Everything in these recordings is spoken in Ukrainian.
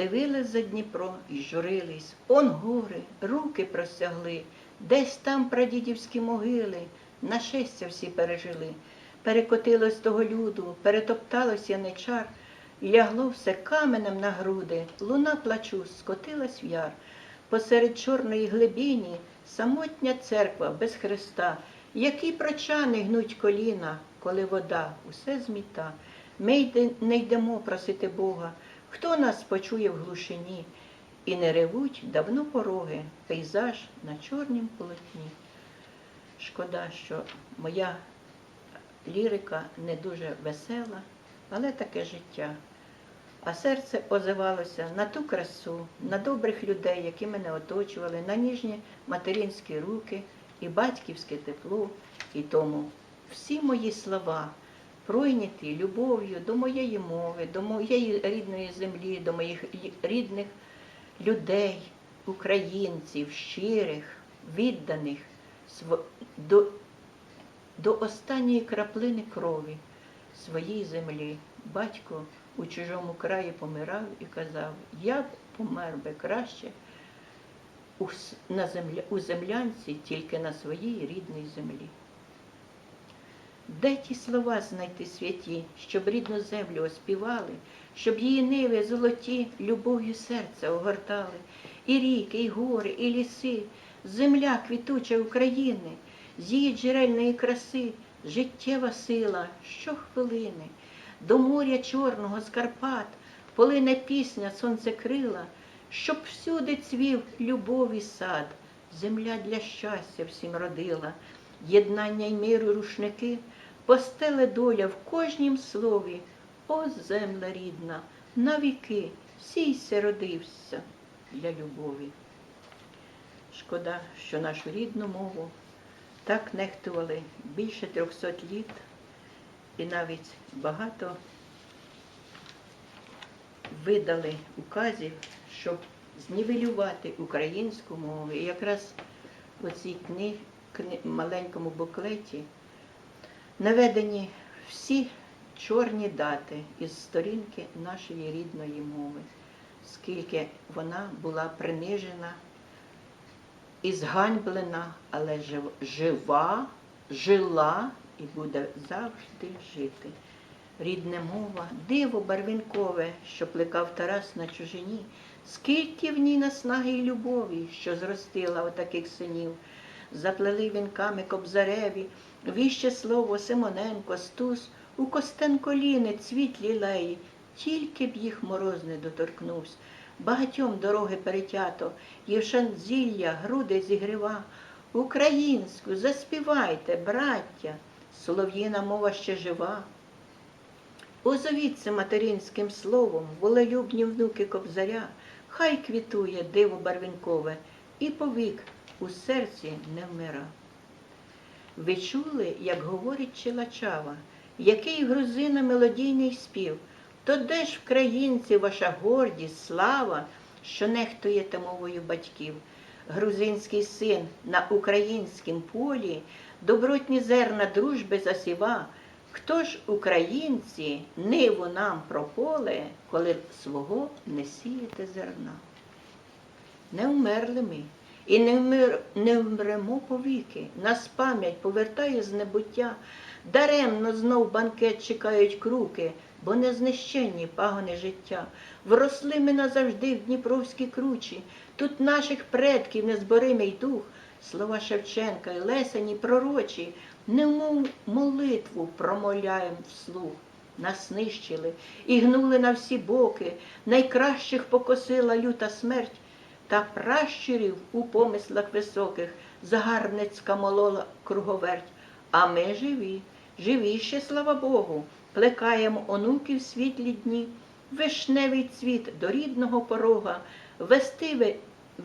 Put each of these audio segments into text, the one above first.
дивились за Дніпро і журились. Он гори, руки простягли, десь там прадідівські могили, нашестя всі пережили. Перекотилось того люду, перетопталось яничар, лягло все каменем на груди, луна плачу, скотилась в яр. Посеред чорної глибині самотня церква без Христа, які прочани гнуть коліна, коли вода усе зміта. Ми не йдемо просити Бога, хто нас почує в глушині, і не ревуть давно пороги, пейзаж на чорнім полотні. Шкода, що моя лірика не дуже весела, але таке життя. А серце озивалося на ту красу, на добрих людей, які мене оточували, на ніжні материнські руки і батьківське тепло. І тому всі мої слова пройняті любов'ю до моєї мови, до моєї рідної землі, до моїх рідних людей, українців, щирих, відданих до, до останньої краплини крові своїй землі. Батько у чужому краї помирав і казав, я б помер би краще у, на земля, у землянці, тільки на своїй рідній землі. Де ті слова знайти святі, щоб рідну землю оспівали, щоб її ниви золоті любов'ю серця огортали, і ріки, і гори, і ліси, земля квітуча України, з її джерельної краси, життєва сила щохвилини, до моря чорного з Карпат, полине пісня сонцекрила, щоб всюди цвів любові сад, земля для щастя всім родила, єднання й миру рушники, постеле доля в кожнім слові, о земля рідна, навіки, сійся родився для любові. Шкода, що нашу рідну мову так нехтували більше трьохсот літ, і навіть багато видали указів, щоб знівелювати українську мову. І якраз у цій кни, кни, маленькому буклеті наведені всі чорні дати із сторінки нашої рідної мови, скільки вона була принижена і зганьблена, але жива, жила і буде завжди жити. Рідне мова, диво барвінкове, що плекав Тарас на чужині, скільки в ній наснаги й любові, що зростила отаких синів, заплели вінками кобзареві, віще слово Симоненко, Стус, у Костенко ліни цвіт лілеї, тільки б їх мороз не доторкнувся. Багатьом дороги перетято, Євшан зілля, груди зігрива. Українську заспівайте, браття, солов'їна мова ще жива. Озовіться материнським словом, волелюбні внуки кобзаря, хай квітує диво барвінкове, і повік у серці не вмира. Ви чули, як говорить Челачава, який грузина мелодійний спів, то де ж в країнці ваша гордість, слава, що нехтуєте мовою батьків? Грузинський син на українськім полі добротні зерна дружби засіва. Хто ж українці ниву нам прополе, коли свого не сієте зерна? Не вмерли ми і не, вмир, не вмремо повіки. Нас пам'ять повертає з небуття. Даремно знов банкет чекають круки, бо не знищенні пагони життя. Вросли ми назавжди в Дніпровській кручі. Тут наших предків незборимий дух, слова Шевченка і Лесені пророчі, немов молитву промовляєм вслух. Нас нищили і гнули на всі боки, найкращих покосила люта смерть, та пращурів у помислах високих загарбницька молола круговерть. А ми живі, живі слава Богу, плекаємо онуків світлі дні, вишневий цвіт до рідного порога, вестиме,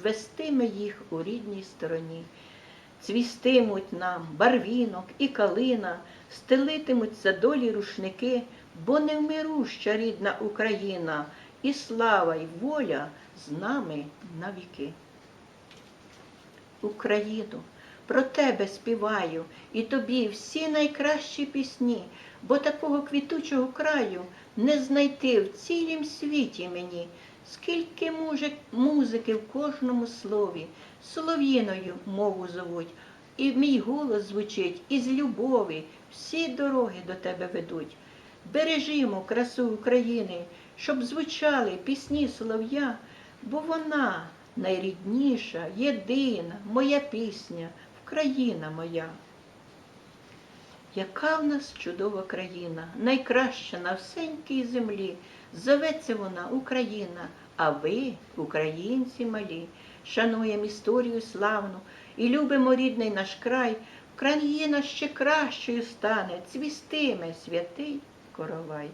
вестиме їх у рідній стороні. Цвістимуть нам барвінок і калина, стелитимуться долі рушники, бо невмируща рідна Україна, і слава, й воля з нами навіки. Україну, про тебе співаю, і тобі всі найкращі пісні, бо такого квітучого краю не знайти в цілім світі мені. Скільки мужик, музики в кожному слові, солов'їною мову зовуть, і мій голос звучить із любові, всі дороги до тебе ведуть. Бережімо красу України, щоб звучали пісні солов'я, бо вона найрідніша, єдина, моя пісня, Вкраїна моя. Яка в нас чудова країна, найкраща на всенькій землі. Зоветься вона Україна, а ви, українці малі, шануємо історію славну і любимо рідний наш край. Країна ще кращою стане, цвістиме святий коровай.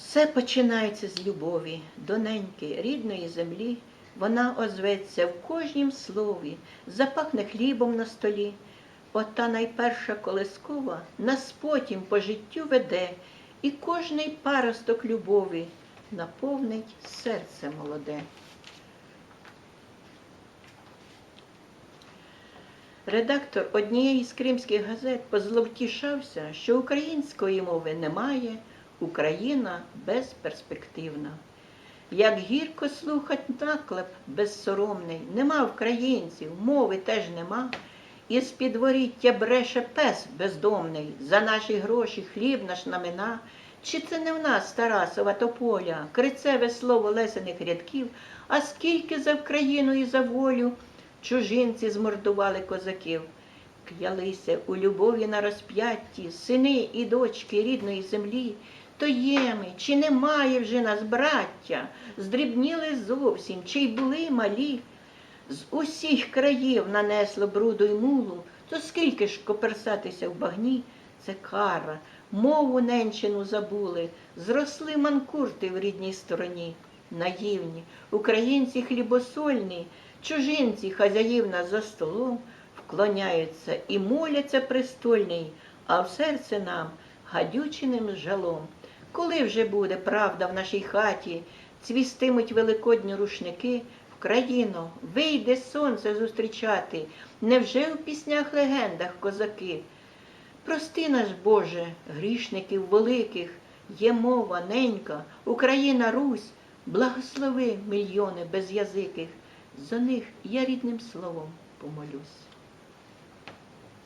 Все починається з любові, доненьки, рідної землі. Вона озветься в кожнім слові, запахне хлібом на столі. Ота найперша колискова нас потім по життю веде, і кожний паросток любові наповнить серце молоде. Редактор однієї з кримських газет позловтішався, що української мови немає, Україна безперспективна. Як гірко слухать наклеп безсоромний, нема українців, мови теж нема. Із підворіття бреше пес бездомний, за наші гроші хліб наш намина. Чи це не в нас Тарасова тополя, крицеве слово лесених рядків, а скільки за Вкраїну і за волю чужинці змордували козаків? Клялися у любові на розп'ятті, сини і дочки рідної землі, то є ми, чи немає вже нас браття, здрібніли зовсім, чи й були малі. З усіх країв нанесло бруду й мулу, то скільки ж коперсатися в багні, це кара, мову ненчину забули, зросли манкурти в рідній стороні, наївні, українці хлібосольні, чужинці хазяївна за столом, вклоняються і моляться престольний, а в серце нам гадючиним жалом. Коли вже буде правда в нашій хаті, цвістимуть великодні рушники, в країну. Вийде сонце зустрічати, невже у піснях легендах козаки? Прости наш Боже, грішників великих, є мова ненька, Україна Русь, благослови мільйони безязиких, за них я рідним словом помолюсь.